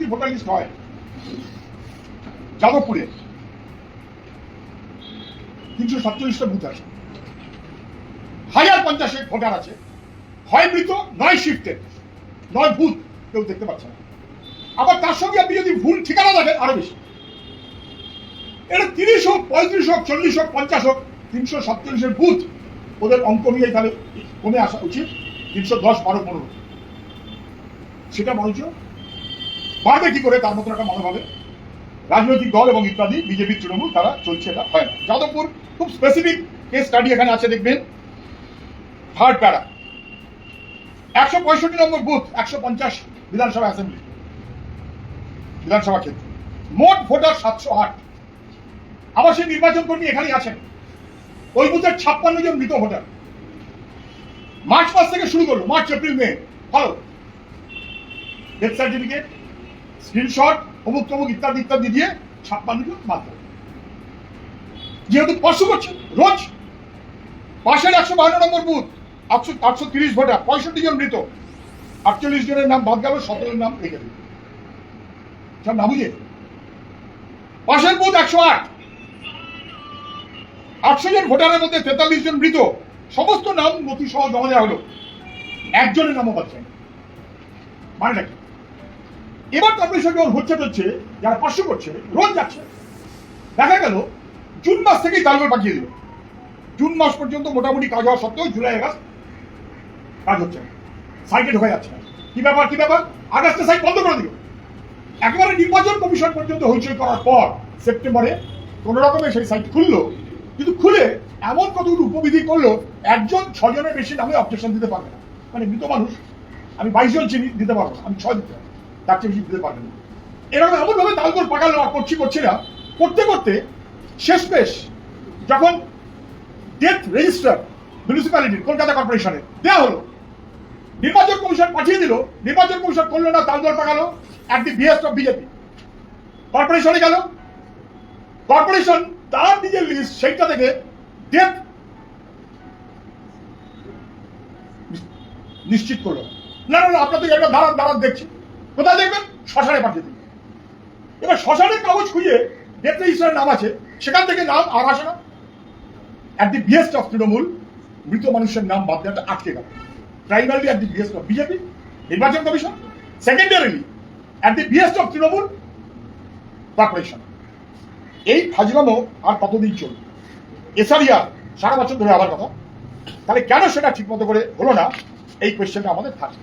যদি voter list হয়, যাদবপুরে তিনশো সাতচল্লিশটা বুথ আছে। হাজার পঞ্চাশেক ভোটার আছে। হয় মৃত, নয় শিফটেড। নয় বুথ কেউ দেখতে পাচ্ছে না। আবার তার সঙ্গে আপনি যদি ভুল ঠিকানা দেখেন, আরও বেশি। এটা তিরিশ হোক, পঁয়ত্রিশ হোক, চল্লিশ হোক, পঞ্চাশ হোক, তিনশো সাতচল্লিশের বুথ ওদের অঙ্ক নিয়ে তাহলে কমে আসা উচিত। তিনশো দশ, বারো, পনেরো। সেটা বরঞ্চ বাড়বে কি করে? তার মতো একটা মনোভাবে রাজনৈতিক দল এবং ইত্যাদি, বিজেপি, তৃণমূল, তারা চলছে এটা। হয় না। যাদবপুর, খুব স্পেসিফিক কেস স্টাডি এখানে আছে, দেখবেন। থার্ড প্যারা একশো পঁয়ষট্টি নম্বর বুথ একশো পঞ্চাশ বিধানসভা অ্যাসেম্বলি বিধানসভা ক্ষেত্র। মোট ভোটার সাতশো আট। আবার সেই নির্বাচন কর্মী এখানেই আছেন। ওই বুথের ছাপ্পান্ন জন মৃত ভোটার। মার্চ মাস থেকে শুরু করল। March, April, May. ভালো। ডেথ সার্টিফিকেট স্ক্রিনশট অমুক তমুক ইত্যাদি ইত্যাদি দিয়ে যেহেতু করছে রোজ পাশের একশো নম্বর বুথ, আটশো আটশো তিরিশ ভোটার, পঁয়ষট্টি জন মৃত, আটচল্লিশ জনের নাম বাদ গেল সতেরোর নাম রেখে দিল সব না বুঝে? পাশের বুথ একশো আট, আটশো জন ভোটারের মধ্যে তেতাল্লিশ জন মৃত, সমস্ত নাম নথি সহ জমা দেওয়া হলো। একজনের নামও পাচ্ছে মানে মানেটা এবার কর্পোরেশন যখন হচ্ছে হচ্ছে, যারা পার্শ্ব করছে, রোজ যাচ্ছে। দেখা গেল, জুন মাস থেকেই তালগোল পাঠিয়ে দিল। জুন মাস পর্যন্ত মোটামুটি কাজ হওয়া সত্ত্বেও জুলাই, আগস্ট কাজ হচ্ছে না। সাইটে ঢোকা যাচ্ছে কি ব্যাপার কি ব্যাপার? আগস্টে সাইট বন্ধ করে দিল। একেবারে নির্বাচন কমিশন পর্যন্ত হইচই করার পর সেপ্টেম্বরে কোন রকমে সেই সাইট খুললো। কিন্তু খুলে এমন কতগুলো উপবিধি করল, একজন ছজনের বেশি নামে অবজেকশন দিতে পারবে না। মানে মৃত মানুষ, আমি বাইশ জন চিনি, দিতে পারব আমি ছয় দিতে পারব তার চেয়ে বেশি দিতে পারবেন না। এরকম এমন ভাবে তালগোল আর করছি করছি না করতে করতে শেষ পেশ যখন ডেথ রেজিস্টার মিউনিসিপ্যালিটির কলকাতা কর্পোরেশনে দেওয়া হলো, নির্বাচন কমিশন পাঠিয়ে দিল, নির্বাচন কমিশন করল না তালদর পাকালো অ্যাট দি অফ বিজেপি কর্পোরেশনে গেল কর্পোরেশন তার নিজের লিস্ট সেইটা থেকে ডেথ নিশ্চিত করল। না না, আপনাদের একটা দাঁড়ান দাঁড়ান দেখছি। কোথায় দেখবেন? শ্মশানে পাঠিয়ে দিল এবার শ্মশানের কাগজ খুঁজে ডেথ রেজিস্টারের নাম আছে, সেখান থেকে নাম আর আসে না। At the behest of Trinamool, মৃত মানুষের নাম বাদ দেওয়াটা আটকে গেল। Primarily at the behest of BJP নির্বাচন commission. Secondarily at the behest of Trinamool corporation এই ফাজলামো আর কতদিন চলবে এসারিয়া সারা বছর ধরে আবার কথা। তাহলে কেন সেটা ঠিক মতো করে হলো না? এই কোয়েশ্চেনটা আমাদের থাকে